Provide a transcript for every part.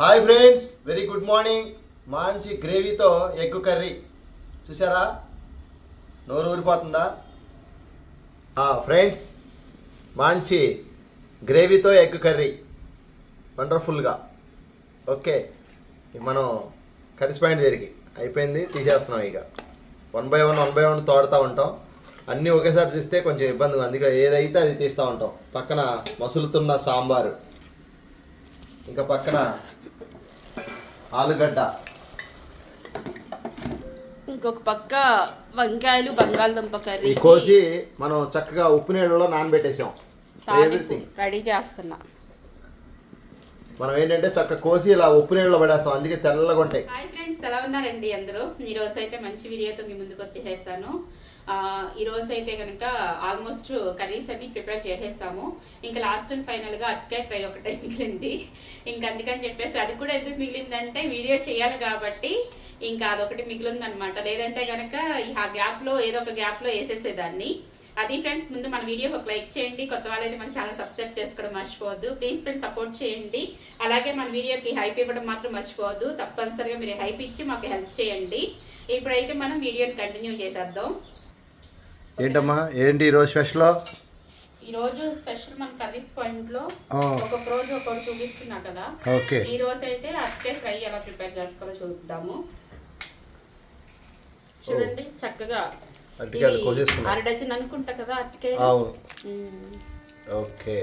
Hi friends very good morning మంచి గ్రేవీతో egg curry చూసారా నోరు ఊరిపోతుందా? ఫ్రెండ్స్ మంచి గ్రేవీతో ఎగ్ కర్రీ వండర్ఫుల్గా ఓకే మనం కలిసిపోయింది జరిగి అయిపోయింది తీసేస్తున్నాం ఇక. One by one one by one తోడుతూ ఉంటాం. అన్నీ ఒకేసారి తీస్తే కొంచెం ఇబ్బందిగా అందుకే ఏదైతే అది తీస్తూ ఉంటాం. పక్కన మసులుతున్న సాంబారు. ఇంకా పక్కన ఆలుగడ్డ. ఇంకొక పక్క వంకాయలు బంగాళదుంప కర్రీ. కోసి మనం చక్కగా ఉప్పు నీళ్ళలో నానబెట్టేసాం. ఎవ్రీథింగ్ రెడీ చేస్తున్నా. మనం ఏంటంటే చక్క కోసి ఇలా ఉప్పు నీళ్ళలో పడేస్తాం. అందుకే తెల్లగా ఉంటాయి. హాయ్ ఫ్రెండ్స్ ఎలా ఉన్నారండి అందరూ? ఈ రోజు అయితే మంచి వీడియోతో మీ ముందుకు వచ్చేసాను ఈరోజు ఈ రోజు అయితే కనుక ఆల్మోస్ట్ కర్రీస్ అన్ని ప్రిపేర్ చేసేసాము. ఇంకా లాస్ట్ అండ్ ఫైనల్గా అట్కాయ ఫ్రై ఒకటే మిగిలింది. ఇంకా అందుకని చెప్పేసి అది కూడా ఎందుకు మిగిలిందంటే వీడియో చేయాలి కాబట్టి ఇంకా అదొకటి మిగిలింది అనమాట లేదంటే కనుక ఆ గ్యాప్లో ఏదో ఒక గ్యాప్లో వేసేసేదాన్ని. అది ఫ్రెండ్స్ ముందు మన వీడియోకి ఒక లైక్ చేయండి. కొత్త వాళ్ళైతే మన ఛానల్ సబ్స్క్రైబ్ చేసుకోవడం మర్చిపోవద్దు. ప్లీజ్ ఫ్రెండ్స్ సపోర్ట్ చేయండి. అలాగే మన వీడియోకి హైప్ ఇవ్వడం మాత్రం మర్చిపోవద్దు. తప్పనిసరిగా మీరు హైప్ ఇచ్చి మాకు హెల్ప్ చేయండి. ఇప్పుడైతే మనం వీడియోని కంటిన్యూ చేసేద్దాం. ఏంటమ్మా? ఏంటి ఈరోజు స్పెషల్? ఈ రోజు స్పెషల్ మన కర్రీస్ పాయింట్లో ఒక్కొక్క రోజు ఒక్కొక్కటి చూపిస్తున్నా కదా. ఓకే. ఈ రోజు అయితే అట్టే ఫ్రై ఎలా ప్రిపేర్ చేసుకోవాలో చూద్దాము. చూడండి చక్కగా. అరటికాయలు ఇది కోసేసుకున్నాం. అర డజన్ అనుకుంటా కదా అట్టికాయ అవును. ఓకే.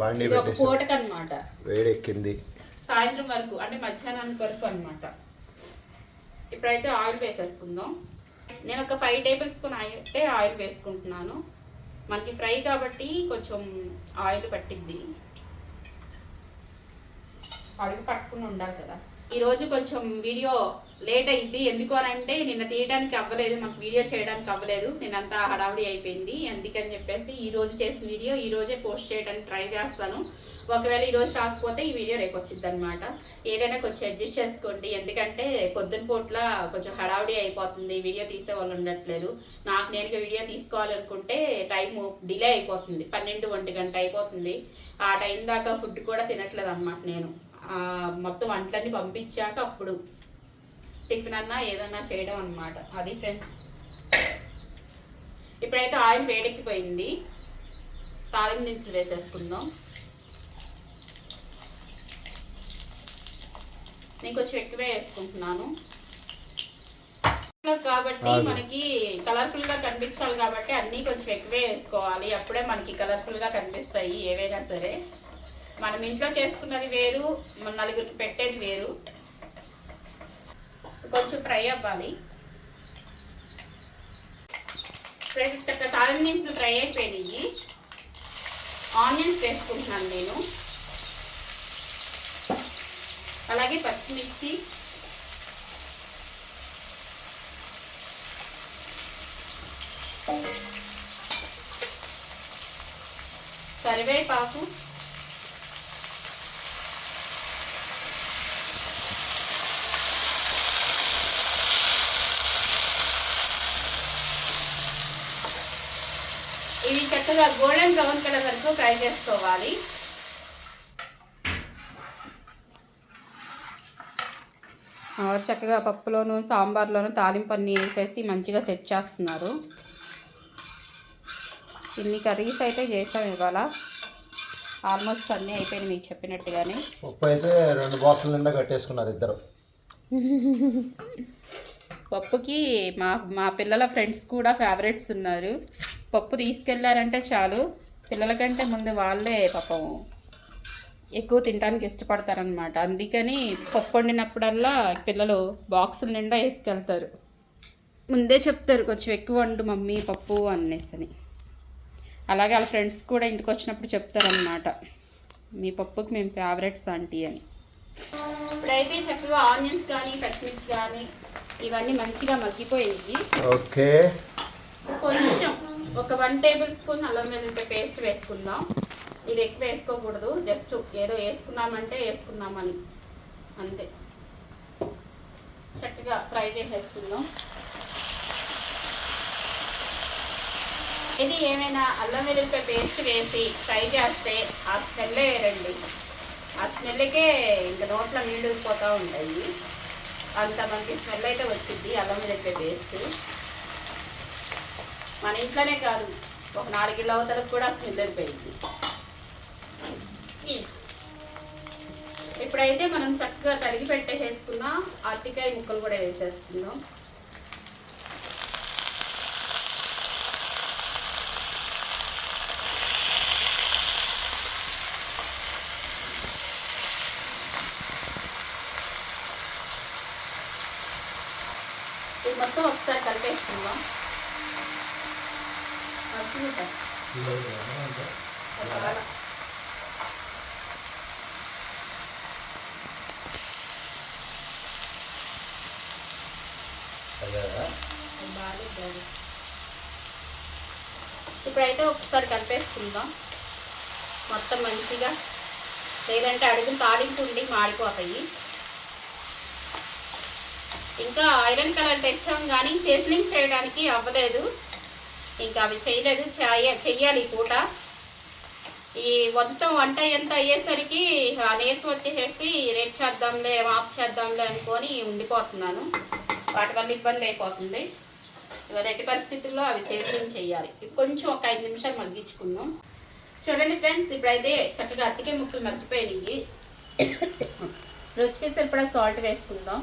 బాండీ పూటకు అనమాట వేడెక్కింది. సాయంత్రం వరకు అంటే మధ్యాహ్నానికి వరకు అనమాట ఇప్పుడైతే ఆయిల్ వేసేసుకుందాం. నేను ఒక ఫైవ్ టేబుల్ స్పూన్ అయితే ఆయిల్ వేసుకుంటున్నాను. మనకి ఫ్రై కాబట్టి కొంచెం ఆయిల్ పట్టిద్ది. ఆయిల్ పట్టుకుని ఉండాలి కదా. ఈరోజు కొంచెం వీడియో లేట్ అయింది ఎందుకు అని అంటే నిన్న తీయడానికి అవ్వలేదు మాకు వీడియో చేయడానికి అవ్వలేదు. నిన్నంతా హడావుడి అయిపోయింది. అందుకని చెప్పేసి ఈ రోజు చేసిన వీడియో ఈ రోజే పోస్ట్ చేయడానికి ట్రై చేస్తాను. ఒకవేళ ఈరోజు రాకపోతే ఈ వీడియో రేపు వచ్చింది అనమాట ఏదైనా కొంచెం అడ్జస్ట్ చేసుకోండి. ఎందుకంటే పొద్దున పూట్ల కొంచెం హడావుడి అయిపోతుంది. వీడియో తీసే వాళ్ళు ఉండట్లేదు. నాకు నేను వీడియో తీసుకోవాలనుకుంటే టైం డిలే అయిపోతుంది. పన్నెండు ఒంటి గంట అయిపోతుంది. ఆ టైం దాకా ఫుడ్ కూడా తినట్లేదు అనమాట నేను మొత్తం వంటలన్నీ పంపించాక అప్పుడు టిఫిన్ అన్నా ఏదన్నా చేయడం అనమాట అది ఫ్రెండ్స్. ఇప్పుడైతే ఆయిల్ వేడెక్కిపోయింది. తాలింపు దినుసులు వేసేసుకుందాం. నేను కొంచెం ఎక్కువే వేసుకుంటున్నాను. కాబట్టి. మనకి కలర్ఫుల్గా కనిపించాలి కాబట్టి అన్నీ కొంచెం ఎక్కువే వేసుకోవాలి. అప్పుడే మనకి కలర్ఫుల్గా కనిపిస్తాయి ఏవైనా సరే. మనం ఇంట్లో చేసుకున్నది వేరు మన నలుగురికి పెట్టేది వేరు. కొంచెం ఫ్రై అవ్వాలి. ఫ్రెండ్స్ చక్కగా తాలింపు దినుసులు ఫ్రై అయిపోయినాయి. ఆనియన్స్ వేసుకుంటున్నాను నేను. అలాగే పచ్చిమిర్చి. కరివేపాకు. ఇవి చక్కగా గోల్డెన్ బ్రౌన్ కలర్ వరకు ఫ్రై చేసుకోవాలి. చక్కగా పప్పులోను సాంబార్లోను తాలింపు అన్నీ వేసేసి మంచిగా సెట్ చేస్తున్నారు. ఇన్ని కర్రీస్ అయితే చేసాం ఇవాళ. ఆల్మోస్ట్ అన్నీ అయిపోయినాయి మీకు చెప్పినట్టుగానే. ఉప్పు అయితే రెండు బాక్సుల నిండా కట్టేసుకున్నారు ఇద్దరు. పప్పుకి మా మా పిల్లల ఫ్రెండ్స్ కూడా ఫేవరెట్స్ ఉన్నారు. పప్పు తీసుకెళ్ళారంటే చాలు. పిల్లల కంటే ముందు వాళ్ళే పాపం ఎక్కువ తినడానికి ఇష్టపడతారనమాట అందుకని పప్పు వండినప్పుడల్లా పిల్లలు బాక్సుల నిండా వేసుకెళ్తారు. ముందే చెప్తారు కొంచెం ఎక్కువ వండు మమ్మీ పప్పు అనేసి అలాగే వాళ్ళ ఫ్రెండ్స్ కూడా ఇంటికి వచ్చినప్పుడు చెప్తారనమాట మీ పప్పుకి మేము ఫేవరెట్స్ ఆంటీ అని. ఇప్పుడైతే చక్కగా ఆనియన్స్ కానీ పచ్చిమిర్చి కానీ ఇవన్నీ మంచిగా మగ్గిపోయింది ఓకే. కొంచెం ఒక వన్ టేబుల్ స్పూన్ అల్లం వెల్లుల్లి పేస్ట్ వేసుకుందాం. ఇది ఎక్కువ వేసుకోకూడదు జస్ట్ ఏదో వేసుకున్నామంటే వేసుకున్నామని. అంతే. చక్కగా ఫ్రై చేసేసుకుందాం. ఇది ఏమైనా అల్లం వెల్లుల్లిపాయ పేస్ట్ వేసి ఫ్రై చేస్తే ఆ స్మెల్లే వేరండి. ఆ స్మెల్కే ఇంకా నోట్లో నీళ్ళు ఊరిపోతూ ఉంటాయి. అంత మంచి స్మెల్ అయితే వచ్చింది అల్లం వెల్లిపాయ పేస్ట్. మన ఇంట్లోనే కాదు ఒక నాలుగిళ్ళ అవతలకు కూడా స్మెల్ వెళ్ళిపోయింది ఇప్పుడైతే మనం చక్కగా తరిగి పెట్టేసేసుకున్న అరటికాయ ముక్కలు కూడా వేసేసుకుందాం. ఇది మొత్తం ఒకసారి కలిపేసుకుందాం. ఇప్పుడైతే ఒకసారి కలిపేసుకుందాం. మొత్తం మంచిగా. లేదంటే అడుగున తాలింపు ఉండి మాడిపోతాయి. ఇంకా ఐరన్ కలర్ తెచ్చాం కానీ సీజనింగ్ చేయడానికి అవ్వలేదు. ఇంకా అవి చేయలేదు. చేయ చెయ్యాలి ఈ పూట. ఈ మొత్తం వంట ఎంత అయ్యేసరికి ఆ నీరసం వచ్చేసేసి రేపు చేద్దాంలే ఆఫ్ చేద్దాంలే అనుకొని ఉండిపోతున్నాను. వాటి వల్ల ఇబ్బంది అయిపోతుంది. ఇవాళ ఎట్టి పరిస్థితుల్లో అవి సీజనింగ్ చేయాలి. కొంచెం ఒక ఐదు నిమిషాలు మగ్గించుకుందాం. చూడండి ఫ్రెండ్స్ ఇప్పుడైతే చక్కగా అట్టికే ముక్కలు మగ్గిపోయినాయి. రుచికి సరిపడా సాల్ట్ వేసుకుందాం.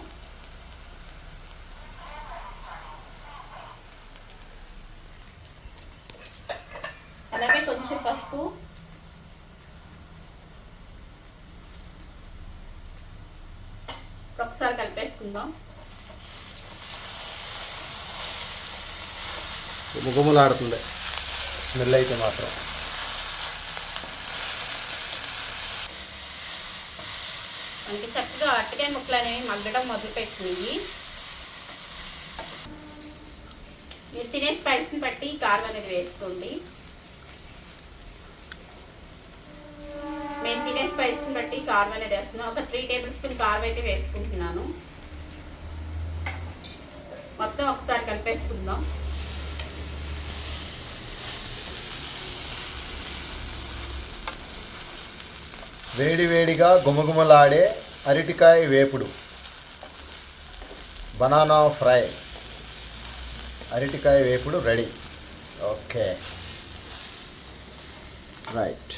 అలాగే కొంచెం పసుపు. ఒకసారి కలిపేసుకుందాం. ముఖములాడుతుంది స్మెల్ అయితే మాత్రం. మనకి చక్కగా అట్టకాయ ముక్కలు అనేవి మగ్గడం మొదలుపెట్టినాయి. మీరు తినే స్పైస్ని బట్టి కారం అనేది వేసుకోండి. మేము తినే స్పైస్ని బట్టి కారం అనేది వేస్తున్నాం ఒక త్రీ టేబుల్ స్పూన్ కారం అయితే వేసుకుంటున్నాను. మొత్తం ఒకసారి కలిపేసుకుందాం. వేడివేడిగా గుమగుమలాడే అరటికాయ వేపుడు. Banana fry. అరటికాయ వేపుడు రెడీ. ఓకే. రైట్.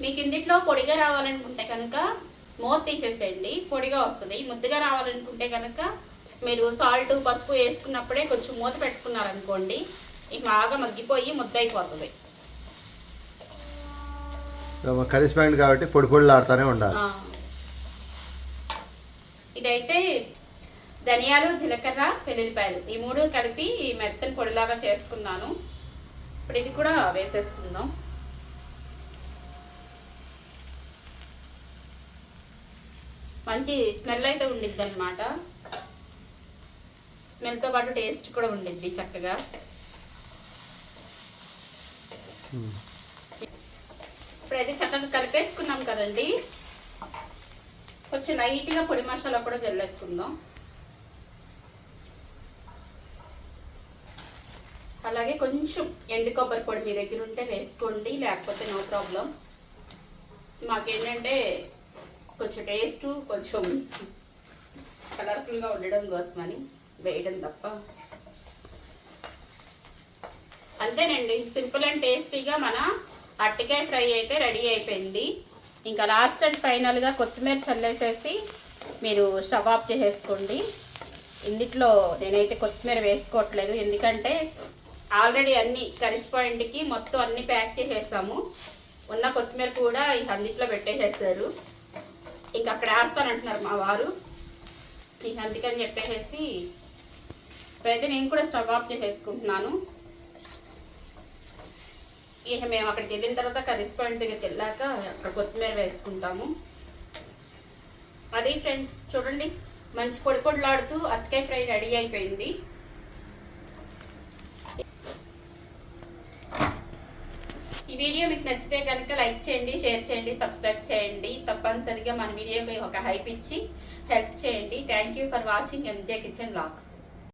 మీకు ఇంటిలో పొడిగా రావాలనుకుంటే కనుక మూత తీసేసేయండి పొడిగా వస్తుంది. ముద్దగా రావాలనుకుంటే కనుక మీరు సాల్ట్ పసుపు వేసుకున్నప్పుడే కొంచెం మూత పెట్టుకున్నారనుకోండి ఇక బాగా మగ్గిపోయి ముద్ద అయిపోతుంది. కాబట్టి పొడి పొడిలాడుతూనే ఉండాలి. ఆ. ఇదైతే ధనియాలు జీలకర్ర వెల్లుల్లిపాయలు. ఈ మూడు కలిపి మెత్తని పొడిలాగా చేసుకున్నాను. ఇప్పుడు ఇది కూడా వేసేసుకుందాం. మంచి స్మెల్ అయితే ఉండిద్ది అనమాట స్మెల్తో పాటు టేస్ట్ కూడా ఉండిద్ది చక్కగా. ఇప్పుడైతే చక్కగా కలిపేసుకున్నాం కదండి. కొంచెం లైట్గా పొడి మసాలా కూడా జల్లేసుకుందాం. అలాగే కొంచెం ఎండు కొబ్బరి పొడి మీ దగ్గర ఉంటే వేసుకోండి లేకపోతే నో ప్రాబ్లం. మాకేంటంటే కొంచెం టేస్ట్ కొంచెం కలర్ఫుల్గా ఉండడం కోసమని వేయడం తప్ప. అంతేనండి సింపుల్ అండ్ టేస్టీగా మన అట్టికాయ ఫ్రై అయితే రెడీ అయిపోయింది. ఇంకా లాస్ట్ అండ్ ఫైనల్గా కొత్తిమీర చల్లేసేసి మీరు స్టవ్ ఆఫ్ చేసేసుకోండి. ఇందుట్లో నేనైతే కొత్తిమీర వేసుకోవట్లేదు ఎందుకంటే ఆల్రెడీ అన్ని కర్రీస్ పాయింట్కి మొత్తం అన్ని ప్యాక్ చేసేస్తాము. ఉన్న కొత్తిమీర కూడా ఈ అన్నిట్లో పెట్టేసేస్తారు. ఇంకా అక్కడ వేస్తానంటున్నారు మా వారు. ఇక అందుకని చెప్పేసి ఇప్పుడైతే నేను కూడా స్టవ్ ఆఫ్ చేసేసుకుంటున్నాను. ఇక మేము అక్కడికి వెళ్ళిన తర్వాత కర్రీస్ పాయింట్ దగ్గరికి వెళ్ళాక అక్కడ కొత్తిమీర వేసుకుంటాము. అది ఫ్రెండ్స్ చూడండి మంచి పొడి పొడిలాడుతూ అరటికాయ ఫ్రై రెడీ అయిపోయింది. ఈ వీడియో మీకు నచ్చితే కనుక లైక్ చేయండి షేర్ చేయండి సబ్స్క్రైబ్ చేయండి. తప్పనిసరిగా మన వీడియోకి ఒక హైప్ ఇచ్చి హెల్ప్ చేయండి. Thank you for watching MJ kitchen blogs